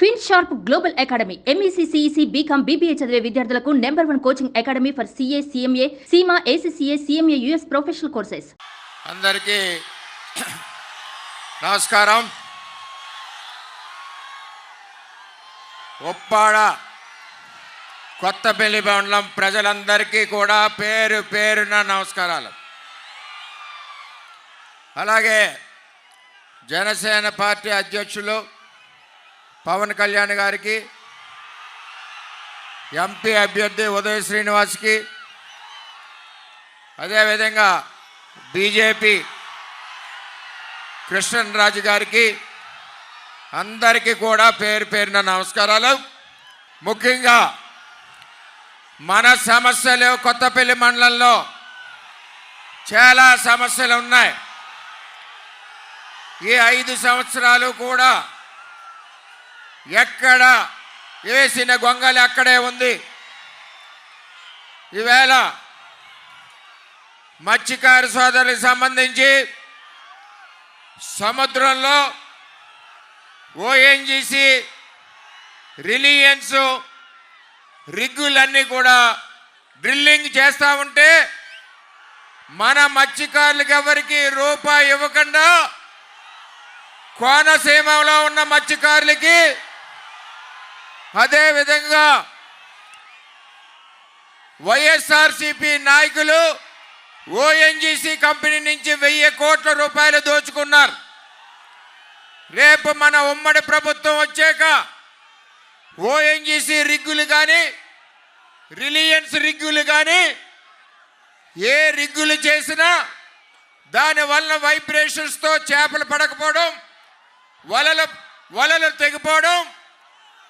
Fin sharp global academy MEC CEC BCom BBA చదివే విద్యార్థులకు number one coaching academy for CA CMA CIMA ACCA CMA US professional courses అందరికీ నమస్కారం. ఒప్పాడ కొత్తపల్లి మండలం ప్రజలందరికీ కూడా పేరు పేరున నమస్కారాలు. అలాగే జనసేన పార్టీ అధ్యక్షులు పవన్ కళ్యాణ్ గారికి ఎంపీ అభ్యర్థి ఉదయ్ శ్రీనివాస్కి అదేవిధంగా బీజేపీ కృష్ణరాజు గారికి అందరికీ కూడా పేరు పేరున నమస్కారాలు. ముఖ్యంగా మన సమస్యలు కొత్తపల్లి మండలంలో చాలా సమస్యలు ఉన్నాయి. ఈ ఐదు సంవత్సరాలు కూడా ఎక్కడ వేసిన గొంగలి అక్కడే ఉంది. ఈవేళ మత్స్యకారు సోదరులకు సంబంధించి సముద్రంలో ఓఎన్జిసి రిలియన్స్ రిగ్గులన్నీ కూడా డ్రిల్లింగ్ చేస్తూ ఉంటే మన మత్స్యకారులకు ఎవరికి రూపాయి ఇవ్వకుండా కోనసీమలో ఉన్న మత్స్యకారులకి అదేవిధంగా వైఎస్ఆర్సిపి నాయకులు ఓఎన్జీసీ కంపెనీ నుంచి వెయ్యి కోట్ల రూపాయలు దోచుకున్నారు. రేపు మన ఉమ్మడి ప్రభుత్వం వచ్చాక ఓఎన్జీసీ రిగ్గులు కానీ రిలయన్స్ రిగ్గులు కానీ ఏ రిగ్గులు చేసినా దానివల్ల వైబ్రేషన్స్తో చేపలు పడకపోవడం వలలు వలలు తెగిపోవడం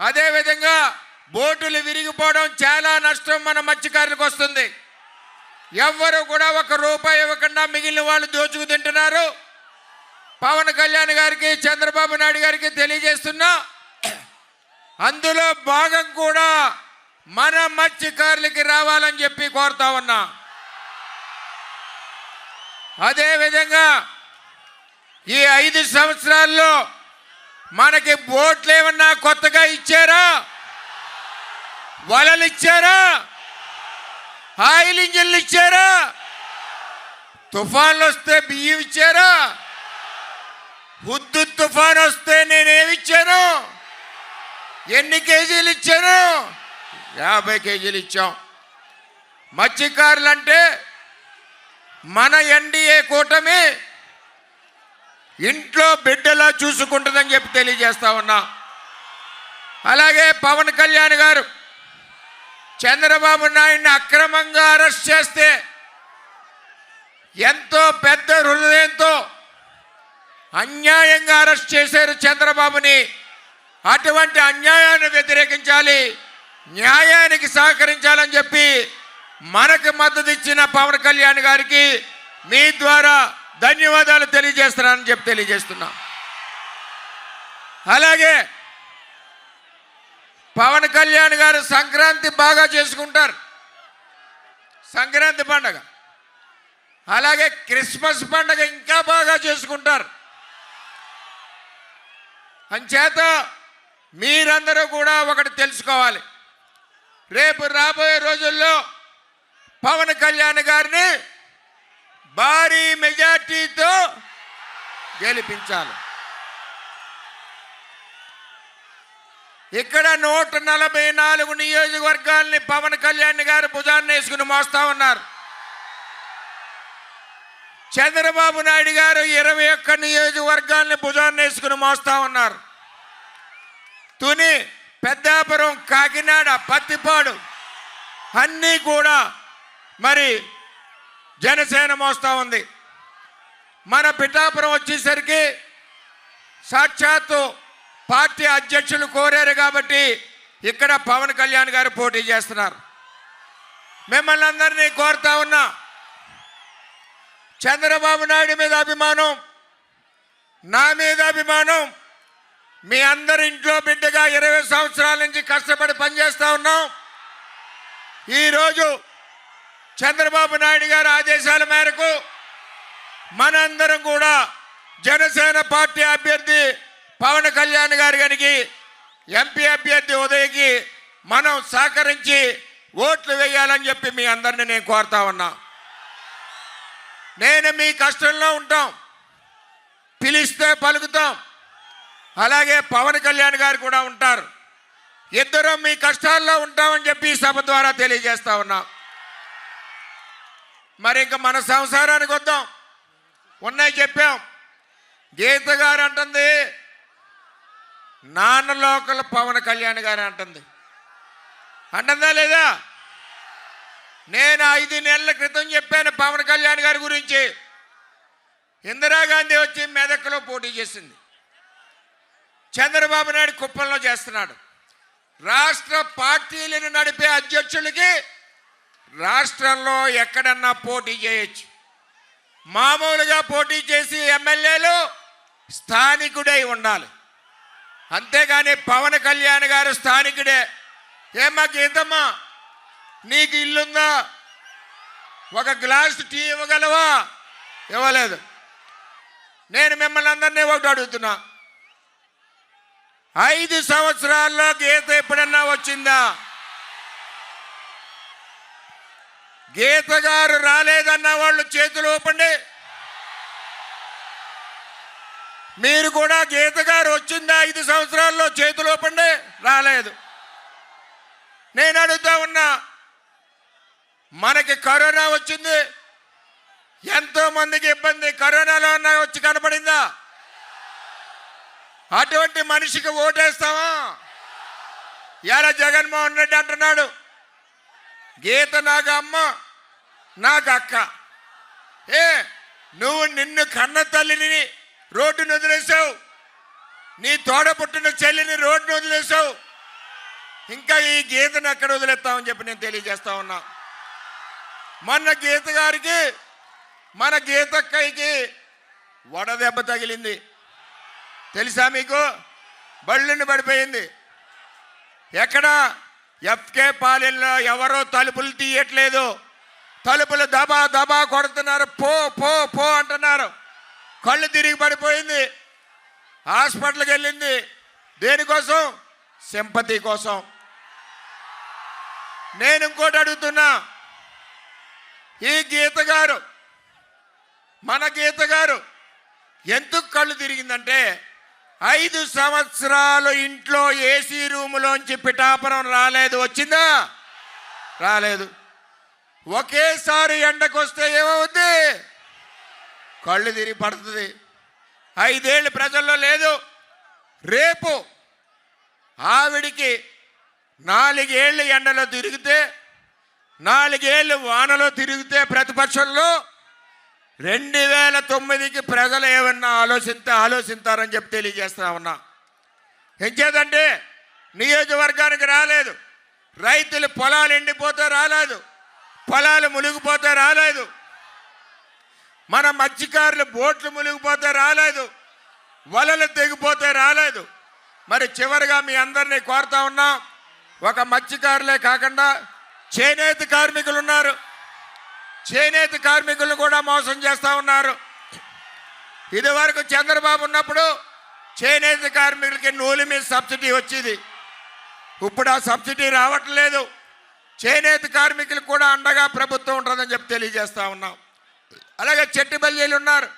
అదేవిధంగా బోటులు విరిగిపోవడం చాలా నష్టం మన మత్స్యకారులకు వస్తుంది. ఎవ్వరు కూడా ఒక రూపాయి ఇవ్వకుండా మిగిలిన వాళ్ళు దోచుకు తింటున్నారు. పవన్ కళ్యాణ్ గారికి చంద్రబాబు నాయుడు గారికి తెలియజేస్తున్నా అందులో భాగం కూడా మన మత్స్యకారులకి రావాలని చెప్పి కోరుతా ఉన్నా. అదేవిధంగా ఈ ఐదు సంవత్సరాల్లో మనకి బోట్లు ఏమన్నా కొత్తగా ఇచ్చారా? వలలు ఇచ్చారా ఆయిల్ ఇంజిన్లు ఇచ్చారా? తుఫాన్లు వస్తే బియ్యం ఇచ్చారా? హుద్దు తుఫాన్ వస్తే నేనేమి ఇచ్చాను? ఎన్ని కేజీలు ఇచ్చాను? యాభై కేజీలు ఇచ్చాం. మత్స్యకారులు అంటే మన ఎన్డీఏ కూటమి ఇంట్లో బిడ్డలా చూసుకుంటుందని చెప్పి తెలియజేస్తా ఉన్నా. అలాగే పవన్ కళ్యాణ్ గారు చంద్రబాబు నాయుడిని అక్రమంగా అరెస్ట్ చేస్తే ఎంతో పెద్ద హృదయంతో అన్యాయంగా అరెస్ట్ చేశారు చంద్రబాబుని. అటువంటి అన్యాయాన్ని వ్యతిరేకించాలి న్యాయానికి సహకరించాలని చెప్పి మనకు మద్దతు ఇచ్చిన పవన్ కళ్యాణ్ గారికి మీ ద్వారా ధన్యవాదాలు తెలియజేస్తున్నానని చెప్పి తెలియజేస్తున్నా. అలాగే పవన్ కళ్యాణ్ గారు సంక్రాంతి బాగా చేసుకుంటారు. సంక్రాంతి పండగ. అలాగే క్రిస్మస్ పండగ ఇంకా బాగా చేసుకుంటారు. అంచేత మీరందరూ కూడా ఒకటి తెలుసుకోవాలి. రేపు రాబోయే రోజుల్లో పవన్ కళ్యాణ్ గారిని భారీ మెజార్టీతో గెలిపించాలి. ఇక్కడ నూట నలభై నాలుగు నియోజకవర్గాల్ని పవన్ కళ్యాణ్ గారు భుజాన్ని వేసుకుని మోస్తా ఉన్నారు. చంద్రబాబు నాయుడు గారు ఇరవై ఒక్క నియోజకవర్గాల్ని భుజాన్ని వేసుకుని మోస్తా ఉన్నారు. తుని పెద్దాపురం కాకినాడ పత్తిపాడు అన్నీ కూడా మరి జనసేన మోస్తా ఉంది. మన పిఠాపురం వచ్చేసరికి సాక్షాత్తు పార్టీ అధ్యక్షులు కోరారు కాబట్టి ఇక్కడ పవన్ కళ్యాణ్ గారు పోటీ చేస్తున్నారు. మిమ్మల్ని అందరినీ కోరుతా ఉన్నా చంద్రబాబు నాయుడు మీద అభిమానం నా మీద అభిమానం మీ అందరి ఇంట్లో బిడ్డగా ఇరవై సంవత్సరాల నుంచి కష్టపడి పనిచేస్తూ ఉన్నాం. ఈరోజు చంద్రబాబు నాయుడు గారి ఆదేశాల మేరకు మనందరం కూడా జనసేన పార్టీ అభ్యర్థి పవన్ కళ్యాణ్ గారి గారికి ఎంపీ అభ్యర్థి ఉదయకి మనం సహకరించి ఓట్లు వేయాలని చెప్పి మీ అందరిని నేను కోరుతా ఉన్నా. నేను మీ కష్టంలో ఉంటాం. పిలిస్తే పలుకుతాం. అలాగే పవన్ కళ్యాణ్ గారు కూడా ఉంటారు. ఇద్దరు మీ కష్టాల్లో ఉంటామని చెప్పి ఈ సభ ద్వారా తెలియజేస్తా ఉన్నాం. మరి ఇంకా మన సంసారానికి వద్దాం. ఉన్నాయి చెప్పాం. గీత గారు అంటుంది నాన్న లోకల్ పవన్ కళ్యాణ్ గారు అంటుంది. అంటుందా లేదా? నేను ఐదు నెలల క్రితం చెప్పాను పవన్ కళ్యాణ్ గారి గురించి. ఇందిరాగాంధీ వచ్చి మెదక్లో పోటీ చేసింది. చంద్రబాబు నాయుడు కుప్పంలో చేస్తున్నాడు. రాష్ట్ర పార్టీలను నడిపే అధ్యక్షులకి రాష్ట్రంలో ఎక్కడన్నా పోటీ చేయొచ్చు. మామూలుగా పోటీ చేసి ఎమ్మెల్యేలు స్థానికుడై ఉండాలి. అంతేగాని పవన్ కళ్యాణ్ గారు స్థానికుడే. ఏమ్మా గీతమ్మా నీకు ఇల్లుందా? ఒక గ్లాస్ టీ ఇవ్వగలవా? ఇవ్వలేదు. నేను మిమ్మల్ని అందరినీ ఒకటి అడుగుతున్నా. ఐదు సంవత్సరాల్లో గీత ఎప్పుడన్నా వచ్చిందా? గీత గారు రాలేదన్న వాళ్ళు చేతులు ఊపండి. మీరు కూడా గీత గారు వచ్చిందా ఐదు సంవత్సరాల్లో చేతులు ఊపండి? రాలేదు. నేను అడుగుతా ఉన్నా మనకి కరోనా వచ్చింది. ఎంతో మందికి ఇబ్బంది కరోనాలో ఉన్న వచ్చి కనపడిందా? అటువంటి మనిషికి ఓటేస్తావా? ఎలా జగన్మోహన్ రెడ్డి అంటున్నాడు గీత నాకు అమ్మ నాకు అక్క ఏ నువ్వు నిన్ను కన్న తల్లిని రోడ్డును వదిలేసావు నీ తోడ పుట్టిన చెల్లిని రోడ్డును వదిలేసావు ఇంకా ఈ గీతను ఎక్కడ వదిలేస్తామని చెప్పి నేను తెలియజేస్తా ఉన్నా. మొన్న గీత గారికి మన గీతక్కయ్యకి వడదెబ్బ తగిలింది. తెలుసా మీకు? బళ్ళుని పడిపోయింది. ఎక్కడ? ఎఫ్కే పాలెంలో ఎవరో తలుపులు తీయట్లేదు. తలుపులు దబా దబా కొడుతున్నారు. పో పో పో అంటున్నారు. కళ్ళు తిరిగి పడిపోయింది. హాస్పిటల్కి వెళ్ళింది. దేనికోసం? సింపతి కోసం. నేను ఇంకోటి అడుగుతున్నా. ఈ గీత గారు మన గీత గారు ఎందుకు కళ్ళు తిరిగిందంటే ఐదు సంవత్సరాలు ఇంట్లో ఏసీ రూములోంచి పిఠాపురం రాలేదు. వచ్చిందా? రాలేదు. ఒకేసారి ఎండకొస్తే ఏమవుద్ది? కళ్ళు తిరిగి పడుతుంది. ఐదేళ్ళు ప్రజల్లో లేదు. రేపు ఆవిడికి నాలుగేళ్ళు ఎండలో తిరిగితే నాలుగేళ్ళు వానలో తిరిగితే ప్రతిపక్షంలో రెండు వేల తొమ్మిదికి ప్రజలు ఏమన్నా ఆలోచిస్తే ఆలోచిస్తారని చెప్పి తెలియజేస్తా ఉన్నా. ఎంచేదంటే నియోజకవర్గానికి రాలేదు. రైతులు పొలాలు ఎండిపోతే రాలేదు. పొలాలు మునిగిపోతే రాలేదు. మన మత్స్యకారులు బోట్లు మునిగిపోతే రాలేదు. వలలు తెగిపోతే రాలేదు. మరి చివరిగా మీ అందరినీ కోరుతా ఉన్నా. ఒక మత్స్యకారులే కాకుండా చేనేత కార్మికులు ఉన్నారు. చేనేత కార్మికులు కూడా మోసం చేస్తూ ఉన్నారు. ఇదివరకు చంద్రబాబు ఉన్నప్పుడు చేనేత కార్మికులకి నూలు మీద సబ్సిడీ వచ్చేది. ఇప్పుడు ఆ సబ్సిడీ రావట్లేదు. చేనేత కార్మికులకు కూడా అండగా ప్రభుత్వం ఉంటుందని చెప్పి తెలియజేస్తా ఉన్నాం. అలాగే చెట్టు బల్లీలు ఉన్నారు.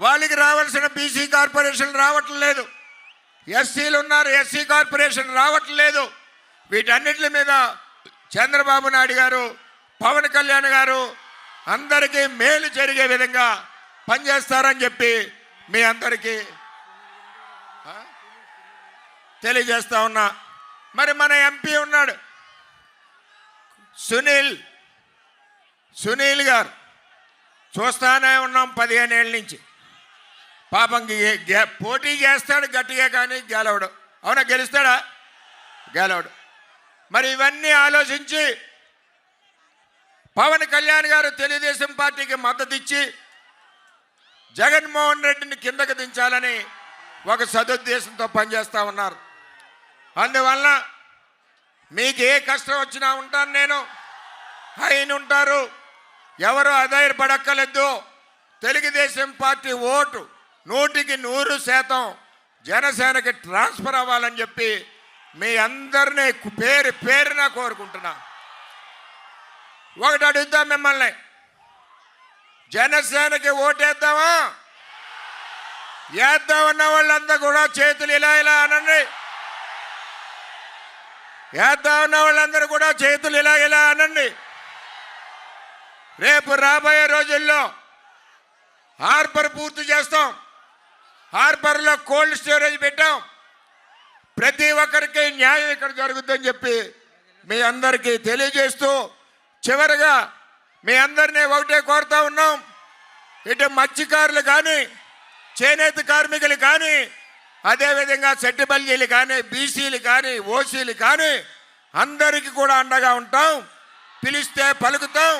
వాళ్ళకి రావాల్సిన బీసీ కార్పొరేషన్ రావట్లేదు ఎస్సీలు ఉన్నారు ఎస్సీ కార్పొరేషన్ రావట్లేదు వీటన్నిటి మీద చంద్రబాబు నాయుడు గారు పవన్ కళ్యాణ్ గారు అందరికీ మేలు జరిగే విధంగా పనిచేస్తారని చెప్పి మీ అందరికీ తెలియజేస్తా ఉన్నా. మరి మన ఎంపీ ఉన్నాడు. సునీల్ సునీల్ గారు చూస్తానే ఉన్నాం పదిహేను ఏళ్ళ నుంచి. పాపం పోటీ చేస్తాడు గట్టిగా కానీ గెలవడు. అవునా గెలుస్తాడా? గెలవడు. మరి ఇవన్నీ ఆలోచించి పవన్ కళ్యాణ్ గారు తెలుగుదేశం పార్టీకి మద్దతు ఇచ్చి జగన్మోహన్ రెడ్డిని కిందకు దించాలని ఒక సదుద్దేశంతో పనిచేస్తూ ఉన్నారు. అందువలన మీకు ఏ కష్టం వచ్చినా ఉంటాను నేను. అయిన ఉంటారు. ఎవరు అధైర్పడక్కలేదు తెలుగుదేశం పార్టీ ఓటు నూటికి నూరు శాతం జనసేనకి ట్రాన్స్ఫర్ అవ్వాలని చెప్పి మీ అందరినీ పేరు పేరున కోరుకుంటున్నా. ఒకటి అడుగుతా మిమ్మల్ని. జనసేనకి ఓటేద్దామా? వేద్దామన్న వాళ్ళంతా కూడా చేతులు ఇలా ఇలా అనండి. వేద్దామన్న వాళ్ళందరూ కూడా చేతులు ఇలా ఇలా అనండి. రేపు రాబోయే రోజుల్లో హార్బర్ పూర్తి చేస్తాం. హార్బర్లో కోల్డ్ స్టోరేజ్ పెట్టాం. ప్రతి ఒక్కరికి న్యాయం ఇక్కడ జరుగుతుందని చెప్పి మీ అందరికీ తెలియజేస్తూ చివరిగా మీ అందరినీ ఒకటే కోరుతా ఉన్నాం. ఇటు మత్స్యకారులు కానీ చేనేత కార్మికులు కానీ అదేవిధంగా సెట్టిబల్జీలు కానీ బీసీలు కానీ ఓసీలు కానీ అందరికీ కూడా అండగా ఉంటాం. పిలిస్తే పలుకుతాం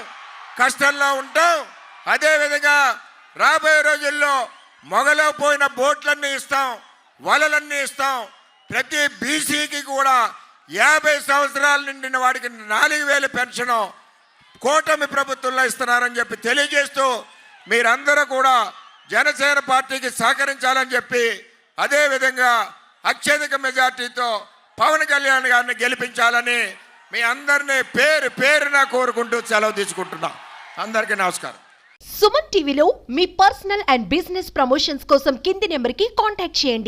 కష్టంలో ఉంటాం. అదేవిధంగా రాబోయే రోజుల్లో మొగలో పోయిన బోట్లన్నీ ఇస్తాం వలలన్నీ ఇస్తాం. ప్రతి బీసీకి కూడా యాభై సంవత్సరాల నిండిన వాడికి నాలుగు వేలు పెన్షను కూటమి ప్రభుత్వంలో ఇస్తున్నారని చెప్పి తెలియజేస్తూ మీరందరూ కూడా జనసేన పార్టీకి సహకరించాలని చెప్పి అదేవిధంగా అత్యధిక మెజార్టీతో పవన్ కళ్యాణ్ గారిని గెలిపించాలని మీ అందరినీ పేరు పేరున కోరుకుంటూ సెలవు తీసుకుంటున్నాం. అందరికీ నమస్కారం. సుమన్ టీవీలో మీ పర్సనల్ అండ్ బిజినెస్ ప్రమోషన్స్ కోసం కింది నెంబర్కి కాంటాక్ట్ చేయండి.